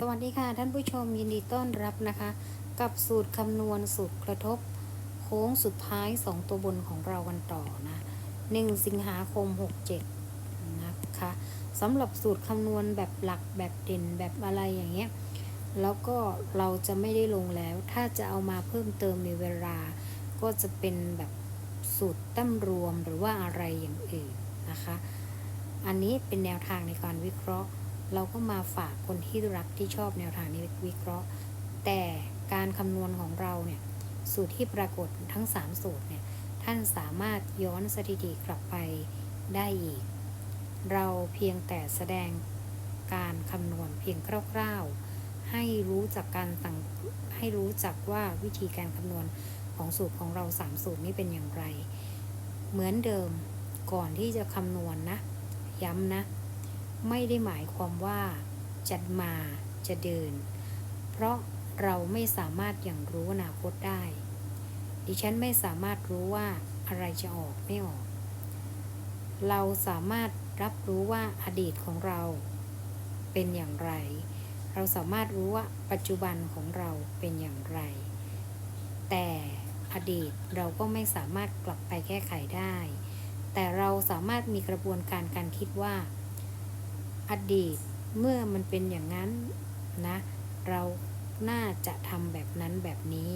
สวัสดีค่ะท่านผู้ชมยินดีต้อนรับนะคะ กับสูตรคำนวณสูตรกระทบ โค้งสุดท้าย 2 ตัวบนของเรากันต่อนะ1สิงหาคม 67 นะคะสำหรับสูตรคำนวณแบบหลักแบบเด่นแบบอะไรอย่างเงี้ยแล้วก็เราจะไม่ได้ลงแล้ว ถ้าจะเอามาเพิ่มเติมในเวลา ก็จะเป็นแบบสูตรตั้มรวมหรือว่าอะไรอย่างอื่นนะคะ อันนี้เป็นแนวทางในการวิเคราะห์ เราก็มาฝากคนที่รักที่ชอบแนวทางนี้วิเคราะห์ แต่การคำนวณของเราเนี่ยสูตรที่ปรากฏทั้ง 3 สูตรเนี่ยท่านสามารถย้อนสถิติกลับไปได้อีก เราเพียงแต่แสดงการคำนวณเพียงคร่าวๆ ให้รู้จักการต่างให้รู้จักว่าวิธีการคำนวณของสูตรของเรา 3 สูตรนี้เป็นอย่างไร เหมือนเดิมก่อนที่จะคำนวณนนะ ย้ำนะ ไม่ได้หมายความว่าจะมาจะเดิน เพราะเราไม่สามารถอย่างรู้อนาคตได้ ดิฉันไม่สามารถรู้ว่าอะไรจะออกไม่ออก เราสามารถรับรู้ว่าอดีตของเราเป็นอย่างไร เราสามารถรู้ว่าปัจจุบันของเราเป็นอย่างไร แต่อดีตเราก็ไม่สามารถกลับไปแก้ไขได้ แต่เราสามารถมีกระบวนการการคิดว่า อดีตเมื่อมันเป็นอย่างนั้นนะ เราน่าจะทำแบบนั้นแบบนี้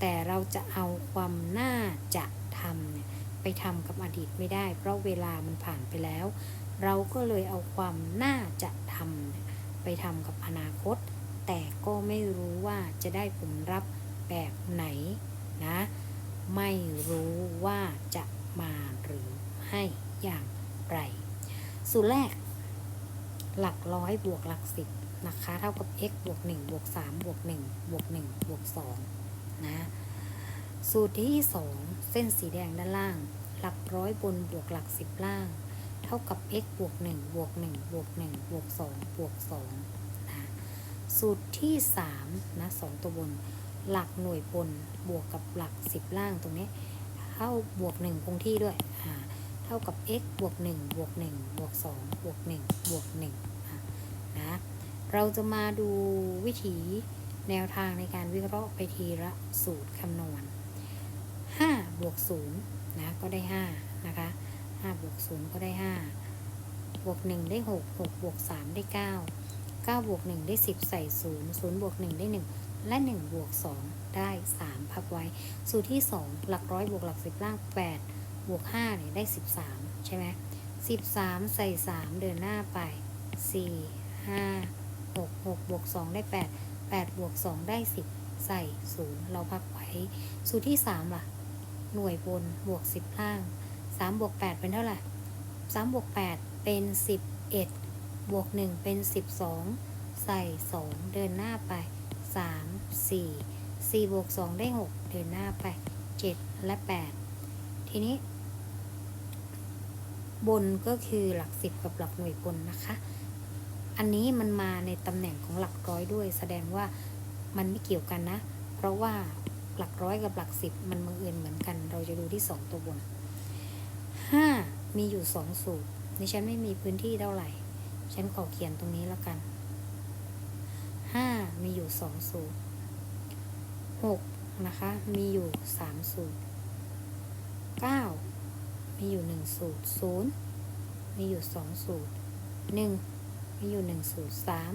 แต่เราจะเอาความน่าจะทำเนี่ยไปทำกับอดีตไม่ได้ เพราะเวลามันผ่านไปแล้ว เราก็เลยเอาความน่าจะทำไปทำกับอนาคต แต่ก็ไม่รู้ว่าจะได้ผลลัพธ์แบบไหนนะ ไม่รู้ว่าจะมาหรือให้อย่างไร สูตรแรก หลักร้อยบวกหลักสิบนะคะ เท่ากับ x บวก1บวก3บวก1บวก1บวก2นะสูตรที่ 2 เส้นสีแดงด้านล่าง หลักร้อยบนบวกหลักสิบล่าง เท่ากับ x บวก1บวก1บวก1บวก2บวก2นะสูตรที่3นะสองตัวบน หลักหน่วยบนบวกกับหลักสิบล่างตรงนี้ เท่าบวก1คงที่ด้วยอ่า เท่ากับ x บวก1บวก1บวก2บวก1บวก1อะนะเราจะมาดูวิธีแนวทางในการวิเคราะห์ไปทีละสูตรคำนวณ 5 บวก0นะก็ได้ 5 นะคะ 5 บวก 0 ก็ได้ 5 บวก 1 ได้ 6 6 บวก 3 ได้ 9 9 บวก 1 ได้ 10 ใส่ 0 0 บวก 1 ได้ 1 และ 1 บวก 2 ได้ 3 พับไว้ สูตรที่ 2 หลักร้อยบวกหลักสิบล่าง 8 บวก5เนี่ยได้ 13 ใช่ไหม13 ใส่ 3 เดินหน้าไป 4 5 6 6บวก2ได้ 8 8บวก2ได้ 10 ใส่ 0 เราพักไว้ สูตรที่ 3 ล่ะ หน่วยบนบวก 10 ล่าง 3 บวก 8 เป็นเท่าไหร่ 3 บวก 8 เป็น 11 บวก 1 เป็น 12 ใส่ 2 เดินหน้าไป 3 4 4บวก2ได้ 6 เดินหน้าไป 7 และ 8 ทีนี้ บนก็คือหลักสิบกับหลักหน่วยบนนะคะ อันนี้มันมาในตำแหน่งของหลักร้อยด้วย แสดงว่ามันไม่เกี่ยวกันนะ เพราะว่าหลักร้อยกับหลักสิบมันมืออื่นเหมือนกัน เราจะดูที่สองตัวบนห้ามีอยู่สองสูตรในฉันไม่มีพื้นที่เท่าไหร่ ฉันขอเขียนตรงนี้แล้วกันห้ามีอยู่สองสูตรหกนะคะ มีอยู่สามสูตรเก้า มีอยู่หนึ่งสูตรศูนย์มีอยู่สองสูตรหนึ่งมีอยู่หนึ่งสูตรสาม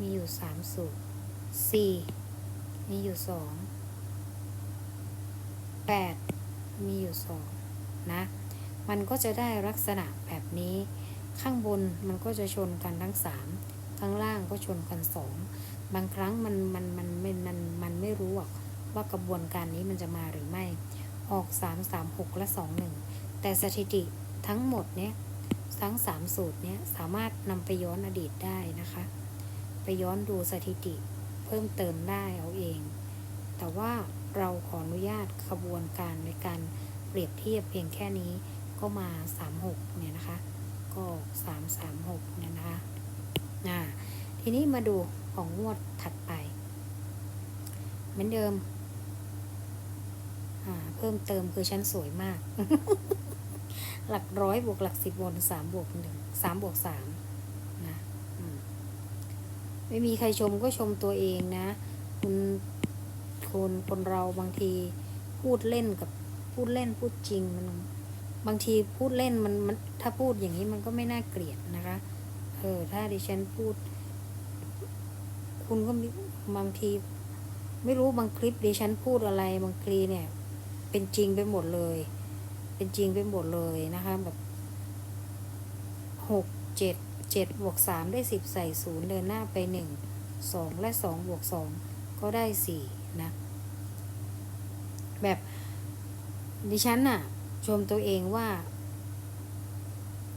มีอยู่สามสูตรสี่มีอยู่สองแปดมีอยู่สองนะ มันก็จะได้ลักษณะแบบนี้ ข้างบนมันก็จะชนกันทั้งสามข้างล่างก็ชนกันสองบางครั้งมันมันมันมันมันมันไม่รู้ว่ากระบวนการนี้มันจะมาหรือไม่ ออก 3 3 6 และ 2 1 แต่สถิติทั้งหมดเนี้ยทั้ง 3 สูตรเนี้ยสามารถนำไปย้อนอดีตได้นะคะ ไปย้อนดูสถิติเพิ่มเติมได้เอาเอง แต่ว่าเราขออนุญาตขบวนการในการเปรียบเทียบเพียงแค่นี้ก็มา 36 เนี่ยนะคะ ก็ 336 เนี่ยนะคะอ่าทีนี้มาดูของงวดถัดไป เหมือนเดิม เพิ่มเติมคือชั้นสวยมาก หลักร้อยบวกหลักสิบบนสามบวกหนึ่งสามบวกสามนะมไม่มีใครชมก็ชมตัวเองนะ คุณคนคนเราบางทีพูดเล่นกับพูดเล่นพูดจริงมันบางทีพูดเล่นมันมันถ้าพูดอย่างนี้มันก็ไม่น่าเกลียดนะคะเออถ้าดิฉันพูด คุณก็มีบางที ไม่รู้บางคลิปดิฉันพูดอะไรบางคลีเนี่ย เป็นจริงไปหมดเลย เป็นจริงไปหมดเลยนะคะแบบหกเจ็ดเจ็ดบวกสามได้สิบใส่ศูนย์เดินหน้าไปหนึ่งสองและสองบวกสองก็ได้สี่นะแบบดิฉันน่ะ ชมตัวเองว่า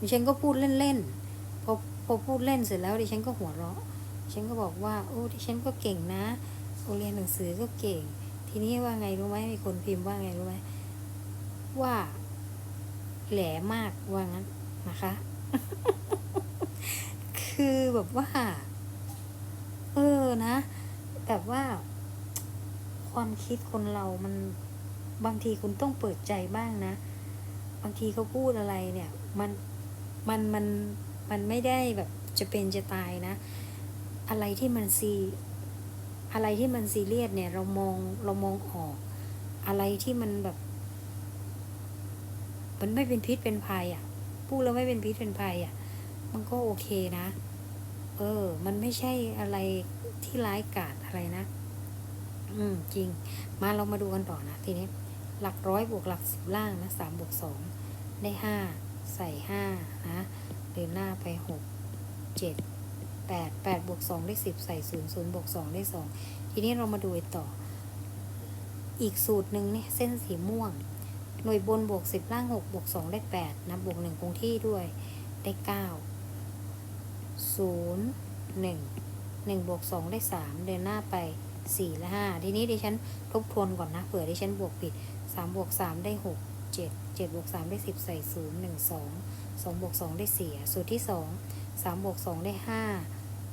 ดิฉันก็พูดเล่นๆพอพอพูดเล่นเสร็จแล้วดิฉันก็หัวเราะดิฉันก็บอกว่า โอ้ดิฉันก็เก่งนะโอเรียนหนังสือก็เก่ง ทีนี้ว่าไงรู้ไหมมีคนพิมพ์ว่าไงรู้ไหมว่า แหลมากว่างั้นนะคะ คือแบบว่า เออนะแบบว่า ความคิดคนเรามันบางทีคุณต้องเปิดใจบ้างนะ บางทีเขาพูดอะไรเนี่ย มันมันมันมันไม่ได้แบบจะเป็นจะตายนะ อะไรที่มันซี อะไรที่มันซีเรียสเนี่ย เรามองเรามองออก อะไรที่มันแบบ มันไม่เป็นพิษเป็นภัยอะ่ะพูดแล้วไม่เป็นพิษเป็นภัยอะ่ะ มันก็โอเคนะ เออ มันไม่ใช่อะไรที่ร้ายกาจอะไรนะ อืม จริง มาเรามาดูกันต่อนะทีนี้ หลักร้อยบวกหลักสิบล่างนะสามบวกสองได้ห้าใส่ห้านะเดินหน้าไปหกเจ็ด แปดแปดบวกสองได้สิบใส่ศูนย์ศูนย์บวกสองได้สองทีนี้เรามาดูต่อ อีกสูตรหนึ่งเนี่ยเส้นสีม่วง หน่วยบนบวกสิบล่างหกบวกสองได้แปดนะบวกหนึ่งคงที่ด้วย ได้เก้าศูนย์หนึ่งหนึ่งบวกสองได้สามเดินหน้าไปสี่และห้าทีนี้ดิฉันทบทวนก่อนนะเผื่อดิฉันบวกผิดสามบวกสามได้หกเจ็ดเจ็ดบวกสามได้สิบใส่ศูนย์หนึ่งสองสองบวกสองได้สี่สูตรที่สองสามบวกสองได้ห้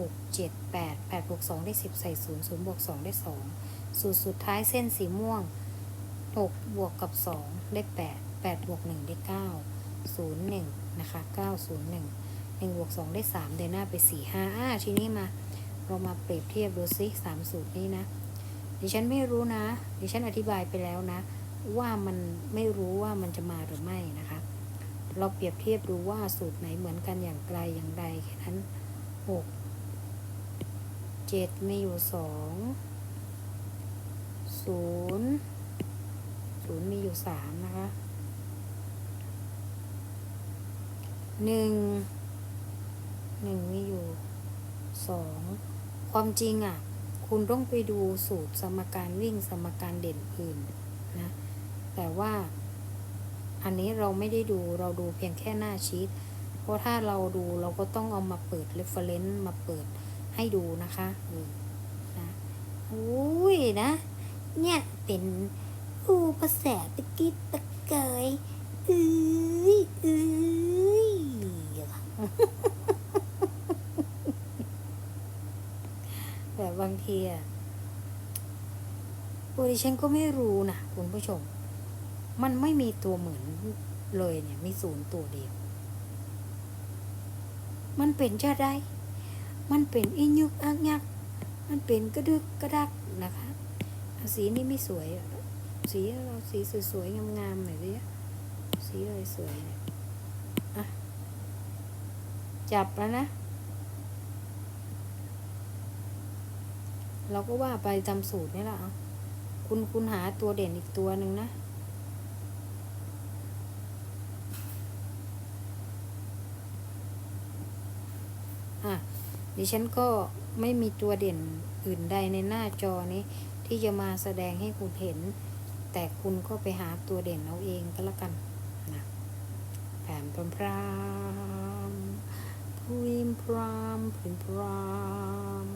าหกเจ็ดแปดแปดบวกสองได้สิบใส่ศูนย์ศูนย์บวกสองได้สองสูตรสุดท้ายเส้นสีม่วงหกบวกกับสองได้แปดแปดบวกหนึ่งได้เก้าศูนย์หนึ่งนะคะเก้าศูนย์หนึ่งหนึ่งบวกสองได้สามเดินหน้าไปสี่ห้าอ่าทีนี้มา เรามาเปรียบเทียบดูซิสามสูตรนี้นะ ดิฉันไม่รู้นะ ดิฉันอธิบายไปแล้วนะ ว่ามันไม่รู้ว่ามันจะมาหรือไม่นะคะ เราเปรียบเทียบดูว่าสูตรไหนเหมือนกันอย่างไกลอย่างใดแค่นั้นหก เจ็ดมีอยู่สองศูนย์ศูนย์มีอยู่สามนะคะหนึ่งหนึ่งมีอยู่สองความจริงอะ คุณต้องไปดูสูตรสมการวิ่งสมการเด่นอื่นนะ แต่ว่าอันนี้เราไม่ได้ดูเราดูเพียงแค่หน้าชีตเพราะถ้าเราดูเราก็ต้องเอามาเปิด reference มาเปิด ให้ดูนะคะเออนะอุ้ยนะ เนี่ยเป็นอูภาษาตะกี้ตะเกยเอ้ยเอ้ยแบบบางทีอะโอดิฉันก็ไม่รู้นะคุณผู้ชม มันไม่มีตัวเหมือนเลยเนี่ย มีศูนย์ตัวเดียว มันเป็นจะได้ มันเป็นอิยุกอักยัก มันเป็นกระดึกกระดักนะคะสีนี้ไม่สวย สีเราสีสวยๆงามๆหน่อยสิสีอะไรสวยเนี่ยอะจับแล้วนะ เราก็ว่าไปจำสูตรนี่แหละเอาคุณคุณหาตัวเด่นอีกตัวหนึ่งนะอะ ดิฉันก็ไม่มีตัวเด่นอื่นใดในหน้าจอนี้ ที่จะมาแสดงให้คุณเห็น แต่คุณก็ไปหาตัวเด่นเอาเองก็แล้วกันนะแผนพรามพรามพริมพรามพริมพราม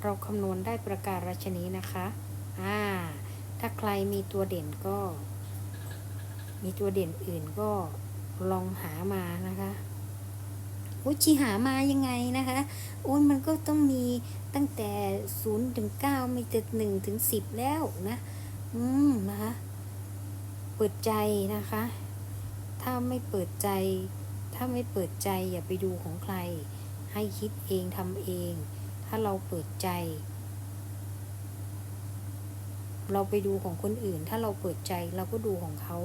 เราคำนวณได้ประการราชนี้นะคะอ่าถ้าใครมีตัวเด่นก็ มีตัวเด่นอื่นก็ลองหามานะคะ อ้ยจีหามายังไงนะคะโอ้ยมันก็ต้องมีตั้งแต่ศูนย์ถึงเก้ามีแต่หนึ่งถึงสิบแล้วนะ อืมนะคะ เปิดใจนะคะ ถ้าไม่เปิดใจ ถ้าไม่เปิดใจอย่าไปดูของใคร ให้คิดเองทำเอง ถ้าเราเปิดใจ เราไปดูของคนอื่น ถ้าเราเปิดใจเราก็ดูของเขา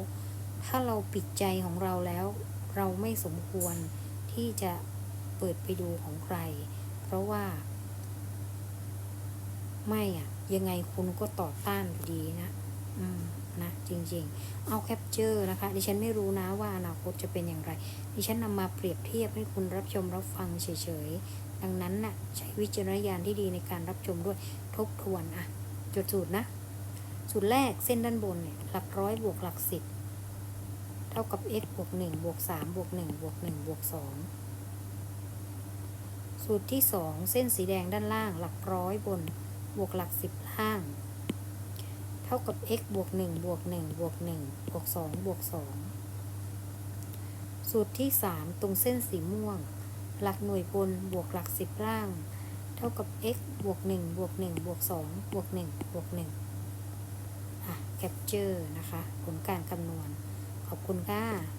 ถ้าเราปิดใจของเราแล้ว เราไม่สมควร ที่จะเปิดไปดูของใคร เพราะว่า ไม่อะยังไงคุณก็ต่อต้านอยู่ดีนะ อืมนะจริงๆ เอาแคปเจอร์นะคะ ดิฉันไม่รู้นะว่าอนาคตจะเป็นอย่างไร ดิฉันนำมาเปรียบเทียบให้คุณรับชมรับฟังเฉยๆ ดังนั้นน่ะใช้วิจารณญาณที่ดีในการรับชมด้วยทบทวนอะจดสูตรนะ สูตรแรกเส้นด้านบนเนี่ยหลักร้อยบวกหลักสิบ ท่ากับ x บวกหนึ่งบวกสามบวกหนึ่งบวกหนึ่งบวกสองสูตรที่สองเส้นสีแดงด้านล่าง หลักร้อยบน บวกหลักสิบล่าง เท่ากับ x บวกหนึ่งบวกหนึ่งบวกหนึ่งบวกสองบวกสองสูตรที่สามตรงเส้นสีม่วง หลักหน่วยบน บวกหลักสิบล่าง เท่ากับ x บวกหนึ่งบวกหนึ่งบวกสองบวกหนึ่งบวกหนึ่งอะแคปเจอร์นะคะ ผลการคำนวณ ขอบคุณค่ะ